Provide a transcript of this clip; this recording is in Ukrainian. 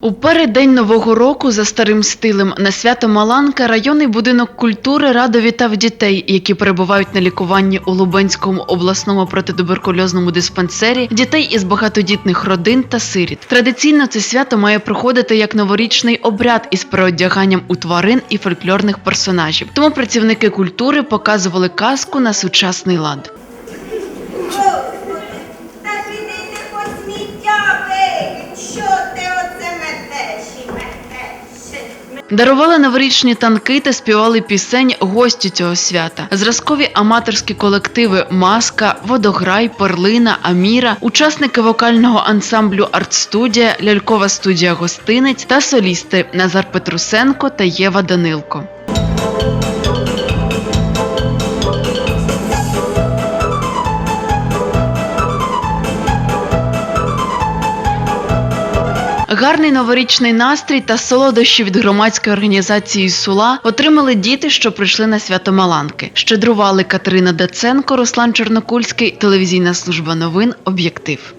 У переддень нового року за старим стилем на свято Маланка районний будинок культури радо вітав дітей, які перебувають на лікуванні у Лубенському обласному протитуберкульозному диспансері, дітей із багатодітних родин та сиріт. Традиційно це свято має проходити як новорічний обряд із переодяганням у тварин і фольклорних персонажів. Тому працівники культури показували казку на сучасний лад. Дарували новорічні танки та співали пісень гості цього свята. Зразкові аматорські колективи Маска, Водограй, Перлина, Аміра, учасники вокального ансамблю Артстудія, лялькова студія Гостинець та солісти Назар Петрусенко та Єва Данилко. Гарний новорічний настрій та солодощі від громадської організації Сула отримали діти, що прийшли на свято Маланки. Щедрували Катерина Даценко, Руслан Чорнокульський, телевізійна служба новин Об'єктив.